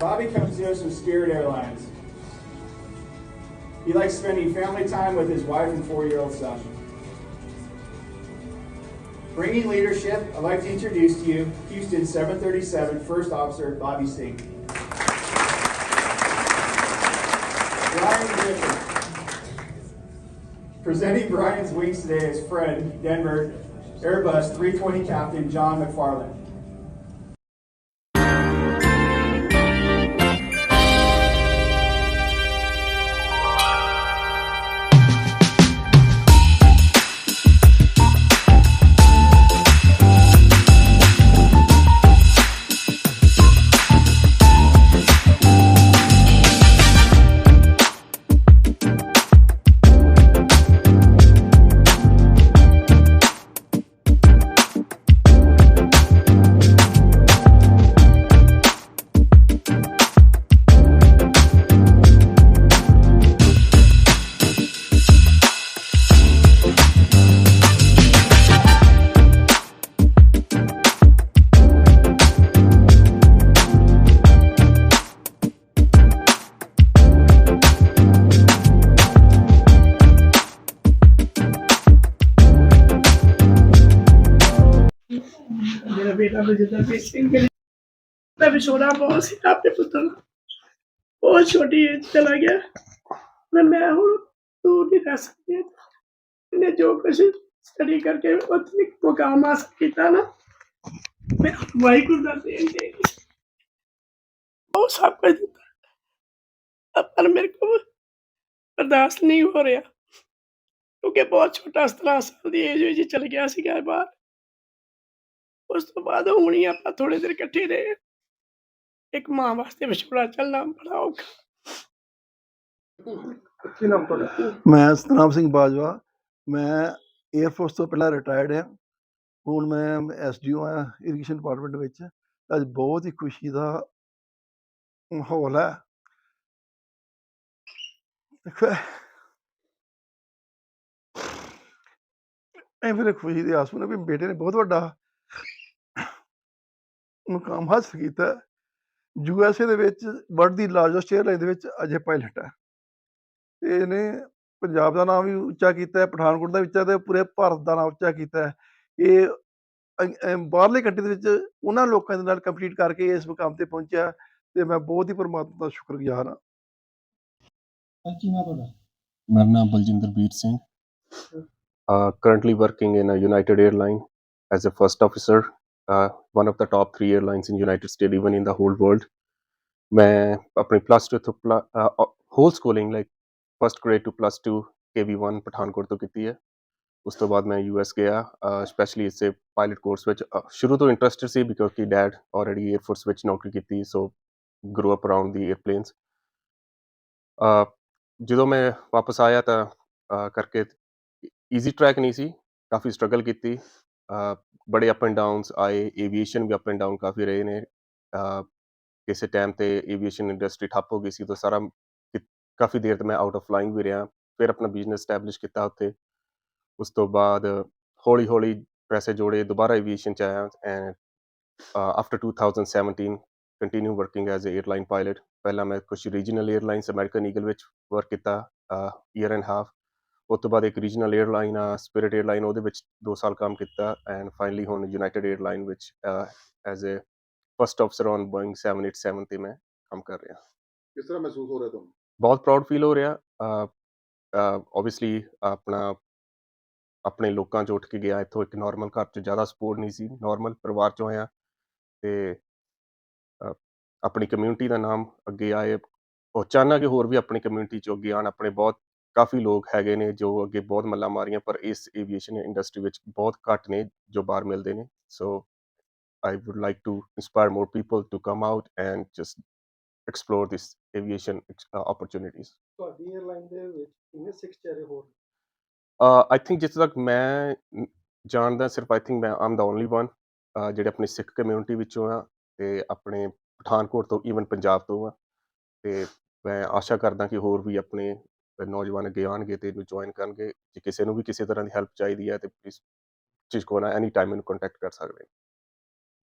Bobby comes to us with Spirit Airlines. He likes spending family time with his wife and four-year-old son. Bringing leadership, I'd like to introduce to you Houston 737 First Officer Bobby Singh. Brian Griffin. Presenting Brian's wings today is friend, Denver Airbus 320 Captain John McFarland. ਬੇਟਾ ਬਜਿੰਦਰ ਵੀ ਸਿੰਘ ਦਾ ਵਿਛੋੜਾ ਬਹੁਤ ਸੀ ਆਪਣੇ ਪੁੱਤਰ ਨਾਲ। ਬਹੁਤ ਛੋਟੀ age ਚਲਾ ਗਿਆ ਮੈਂ ਮੈਂ ਹੁਣ ਦੂਰ ਨਹੀਂ ਰਹਿ ਸਕਦੀ ਇਹਨੇ ਜੋ ਕੁਛ ਸਟੱਡੀ ਕਰਕੇ ਉੱਥੇ ਇੱਕ ਮੁਕਾਮ ਹਾਸਲ ਕੀਤਾ ਨਾ ਮੈਂ ਵਾਹਿਗੁਰੂ ਦਾ ਦੇਣ ਦੇ ਉਹ ਸਭ ਕੁਝ ਦਿੱਤਾ ਪਰ ਮੇਰੇ ਕੋਲ ਬਰਦਾਸ਼ਤ ਨਹੀਂ ਹੋ ਰਿਹਾ ਕਿਉਂਕਿ ਬਹੁਤ ਛੋਟਾ 17 ਸਾਲ ਦੀ ਏਜ ਵਿੱਚ ਚਲ ਗਿਆ ਸੀਗਾ ਬਾਹਰ ਉਸ ਤੋਂ ਬਾਅਦ ਹੁਣ ਆਪਾਂ ਥੋੜੇ ਦਿਨ ਇਕੱਠੇ ਰਹੇ। ਇੱਕ ਮਾਂ ਵਾਸਤੇ ਵਿਛੋੜਾ ਚੱਲਣਾ ਬੜਾ ਔਖਾ। ਕੀ ਨਾਮ ਤੁਹਾਡਾ? ਮੈਂ ਸਤਨਾਮ ਸਿੰਘ ਬਾਜਵਾ। ਮੈਂ 에ਅਰ ਫੋਰਸ ਤੋਂ ਪਹਿਲਾਂ ਰਿਟਾਇਰਡ ਹਾਂ। ਹੁਣ ਮੈਂ ਐਸਡੀਓ ਆ ਇਰੀਗੇਸ਼ਨ ਡਿਪਾਰਟਮੈਂਟ ਵਿੱਚ। ਅੱਜ ਬਹੁਤ ਹੀ ਖੁਸ਼ੀ ਦਾ ਮਾਹੌਲ ਹੈ। ਇਹ ਮੇਰੇ ਖੁਸ਼ੀ ਦੀ ਆਸੂ ਨੇ ਵੀ ਬੇਟੇ ਨੇ ਬਹੁਤ ਵੱਡਾ ਮੁਕਾਮ ਹਾਸਲ ਕੀਤਾ ਯੂ ਐਸ ਏ ਦੇ ਵਿੱਚ ਵਰਲਡ ਦੀ ਲਾਰਜੈਸਟ 에ਅਰਲਾਈਨ ਦੇ ਵਿੱਚ ਅਜੇ ਪਾਇਲਟ ਹੈ। ਤੇ ਇਹਨੇ ਪੰਜਾਬ ਦਾ ਨਾਮ ਵੀ ਉੱਚਾ ਕੀਤਾ ਹੈ ਪਠਾਨਕੋਟ ਦਾ ਵੀ ਉੱਚਾ ਤੇ ਪੂਰੇ ਭਾਰਤ ਦਾ ਨਾਮ ਉੱਚਾ ਕੀਤਾ ਹੈ। ਇਹ ਬਾਹਰਲੇ ਕੰਟਰੀ ਦੇ ਵਿੱਚ ਉਹਨਾਂ ਲੋਕਾਂ ਦੇ ਨਾਲ ਕੰਪਲੀਟ ਕਰਕੇ ਇਸ ਮੁਕਾਮ ਤੇ ਪਹੁੰਚਿਆ ਤੇ ਮੈਂ ਬਹੁਤ ਹੀ ਪਰਮਾਤਮਾ ਦਾ ਸ਼ੁਕਰਗੁਜ਼ਾਰ ਹਾਂ। ਕੀ ਨਾਮ ਤੁਹਾਡਾ? ਮੇਰਾ ਨਾਮ Baljinderbir Singh. uh, currently working in a United Airline as a first officer, uh, one of the top three airlines in United States, even in the whole world. ਮੈਂ ਆਪਣੀ ਪਲੱਸ 2 ਤੋਂ whole schooling like first grade to plus 2 KV1 Pathankot ਤੋਂ ਕੀਤੀ ਹੈ ਉਸ ਤੋਂ ਬਾਅਦ ਮੈਂ ਯੂਐਸ ਗਿਆ ਸਪੈਸ਼ਲੀ ਇਸੇ ਪਾਇਲਟ ਕੋਰਸ ਵਿੱਚ ਅ, ਸ਼ੁਰੂ ਤੋਂ ਇੰਟਰਸਟਡ ਸੀ ਬਿਕੋਜ਼ ਕਿ ਡੈਡ ਆਲਰੇਡੀ 에ਅਰ ਫੋਰਸ ਵਿੱਚ ਨੌਕਰੀ ਕੀਤੀ so grow up around the airplanes ਜਦੋਂ ਮੈਂ ਵਾਪਸ ਆਇਆ ਤਾਂ ਅ, ਕਰਕੇ ਈਜ਼ੀ ਟਰੈਕ ਨਹੀਂ ਸੀ ਕਾਫੀ ਸਟਰਗਲ ਕੀਤੀ ਅ, ਬੜੇ ਅਪ ਐਂਡ ਡਾਊਨਸ ਆਏ ਏਵੀਏਸ਼ਨ ਵੀ ਅਪ ਐਂਡ ਡਾਊਨ ਕਾਫੀ ਰਹੇ ਨੇ। ਕਿਸੇ ਟਾਈਮ ਤੇ ਏਵੀਏਸ਼ਨ ਇੰਡਸਟਰੀ ਠੱਪ ਹੋ ਗਈ ਸੀ ਤਾਂ ਸਾਰਾ ਕਿ- ਕਾਫੀ ਦੇਰ ਤੱਕ ਮੈਂ ਆਊਟ ਆਫ ਫਲਾਈਂਗ ਵੀ ਰਿਹਾ, ਫਿਰ ਆਪਣਾ ਬਿਜ਼ਨਸ ਸਟੈਬਲਿਸ਼ ਕੀਤਾ ਉੱਥੇ। ਉਸ ਤੋਂ ਬਾਅਦ ਹੌਲੀ ਹੌਲੀ ਪੈਸੇ ਜੋੜੇ, ਦੁਬਾਰਾ ਏਵੀਏਸ਼ਨ ਚ ਆਇਆ and after 2017 continue working as a airline pilot ਪਹਿਲਾਂ ਮੈਂ ਕੁਝ ਰੀਜਨਲ 에ਅਰਲਾਈਨਸ ਅਮਰੀਕਨ ਈਗਲ ਵਿੱਚ ਵਰਕ ਕੀਤਾ ਈਅਰ ਐਂਡ ਹਾਫ ਉਸ ਤੋਂ ਬਾਅਦ ਇੱਕ ਰੀਜਨਲ 에ਅਰਲਾਈਨ ਆ ਸਪਿਰਿਟ 에ਅਰਲਾਈਨ ਉਹਦੇ ਵਿੱਚ 2 ਸਾਲ ਕੰਮ ਕੀਤਾ ਐਂਡ ਫਾਈਨਲੀ ਹੁਣ ਯੂਨਾਈਟਿਡ 에ਅਰਲਾਈਨ ਵਿੱਚ as a first officer on Boeing 787 ਤੇ ਮੈਂ ਕੰਮ ਕਰ ਰਿਹਾ। ਕਿਸ ਤਰ੍ਹਾਂ ਮਹਿਸੂਸ ਹੋ ਰਿਹਾ ਤੁਹਾਨੂੰ? ਬਹੁਤ ਪ੍ਰਾਊਡ ਫੀਲ ਹੋ ਰਿਹਾ ਆਬਵੀਅਸਲੀ ਆਪਣਾ ਆਪਣੇ ਲੋਕਾਂ 'ਚੋਂ ਉੱਠ ਕੇ ਗਿਆ ਇੱਥੋਂ ਇੱਕ ਨਾਰਮਲ ਘਰ 'ਚ ਜ਼ਿਆਦਾ ਸਪੋਰਟ ਨਹੀਂ ਸੀ ਨਾਰਮਲ ਪਰਿਵਾਰ 'ਚੋਂ ਆਇਆ ਤੇ ਆਪਣੀ ਕਮਿਊਨਿਟੀ ਦਾ ਨਾਮ ਅੱਗੇ ਆਏ ਉਹ ਪਹੁੰਚਾਣਾ ਕਿ ਹੋਰ ਵੀ ਆਪਣੀ ਕਮਿਊਨਿਟੀ 'ਚੋਂ ਅੱਗੇ ਆਣ ਆਪਣੇ ਬਹੁਤ ਕਾਫੀ ਲੋਕ ਹੈਗੇ ਨੇ ਜੋ ਅੱਗੇ ਬਹੁਤ ਮੱਲਾਂ ਮਾਰੀਆਂ ਪਰ ਇਸ ਏਵੀਏਸ਼ਨ ਇੰਡਸਟਰੀ ਵਿੱਚ ਬਹੁਤ ਘੱਟ ਨੇ ਜੋ ਬਾਹਰ ਮਿਲਦੇ ਨੇ। So I would like to inspire more people to come out and just explore this aviation uh, opportunities. ਤੁਹਾਡੀ 에ਅਰਲਾਈਨ ਦੇ ਵਿੱਚ ਕਿੰਨੇ ਸਿੱਖ ਚਿਹਰੇ ਹੋਰ Uh, I think ਜਿੱਥੇ ਤੱਕ ਮੈਂ ਜਾਣਦਾ ਸਿਰਫ ਆਈ ਥਿੰਕ ਮੈਂ ਆਮ ਦਾ ਓਨਲੀ ਵਨ ਜਿਹੜੇ ਆਪਣੀ ਸਿੱਖ ਕਮਿਊਨਿਟੀ ਵਿੱਚੋਂ ਆ ਤੇ ਆਪਣੇ ਪਠਾਨਕੋਟ ਤੋਂ ਈਵਨ ਪੰਜਾਬ ਤੋਂ ਆ। ਤੇ ਮੈਂ ਆਸ਼ਾ ਕਰਦਾ ਕਿ ਹੋਰ ਵੀ ਆਪਣੇ ਨੌਜਵਾਨ ਅੱਗੇ ਆਉਣਗੇ ਤੇ ਇਹਨੂੰ ਜੁਆਇਨ ਕਰਨਗੇ, ਜੇ ਕਿਸੇ ਨੂੰ ਵੀ ਕਿਸੇ ਤਰ੍ਹਾਂ ਦੀ ਹੈਲਪ ਚਾਹੀਦੀ ਹੈ, ਤੇ ਪਲੀਜ਼ ਚੀਜ਼ ਕੋਲ ਐਨੀ ਟਾਈਮ ਇਹਨੂੰ ਕੰਟੈਕਟ ਕਰ ਸਕਦੇ